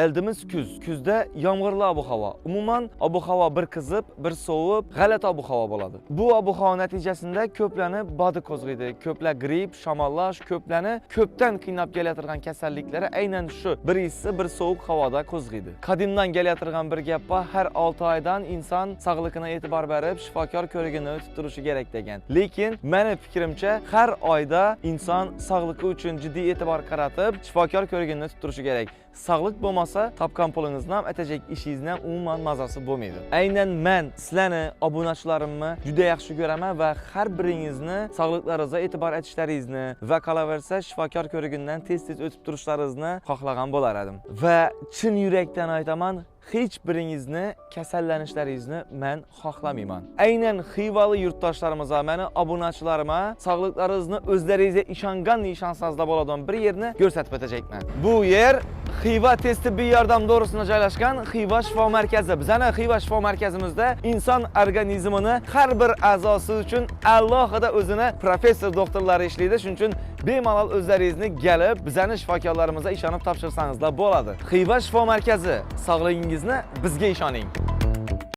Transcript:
Eldimiz kuz. Kuzda yomg'irli ob-havo. Umuman ob-havo bir qizib, bir sovib, g'alati ob-havo bo'ladi. Bu ob-havo natijasida ko'plarni bodi qo'zg'aydi. Ko'plar gripp, shamollash, ko'plarni ko'pdan qiynab kelayotgan kasalliklari aynan shu bir issiq, bir sovuq havoda qo'zg'aydi. Qadimdan kelayotgan bir gap bor, har 6 oydan inson sog'lig'iga e'tibor berib, shifokor ko'rigini turishi kerak degan. Lekin meni fikrimcha har oyda inson sog'ligi uchun jiddiy e'tibor qaratib, shifokor ko'rigini turishi kerak. Bo'lmasa, topgan pulingizni ham, atajak ishingizni ham umuman mazasi bo'lmaydi. Aynan men sizlarni obunachilarimni juda yaxshi ko'raman va har biringizni sog'liklaringizga e'tibor etishlaringizni va qolaversa shifokor ko'rigidan tez-tez o'tib turishlaringizni xohlagan bo'lar edim. Va chin yurakdan aytaman, hech biringizni kasallanishlaringizni men xohlamayman. Aynan Xivali yurtdoshlarimiz va meni obunachilarimga sog'liklaringizni o'zlaringizga ishongan ishonsizlar bo'ladigan bir yerni ko'rsatib o'tacakman. Bu yer Xiva tez tibbiy yordam to'g'risida joylashgan Xiva shifo markazi. Bizani Xiva shifo markazimizda inson organizmini har bir a'zosi uchun alohida o'zini professor doktorlari ishlaydi. Shuning uchun bemalol o'zlaringizni kelib, bizani shifokorlarimizga ishonib topshirsangizlar bo'ladi. Xiva shifo markazi. Sog'ligingizni bizga ishoning.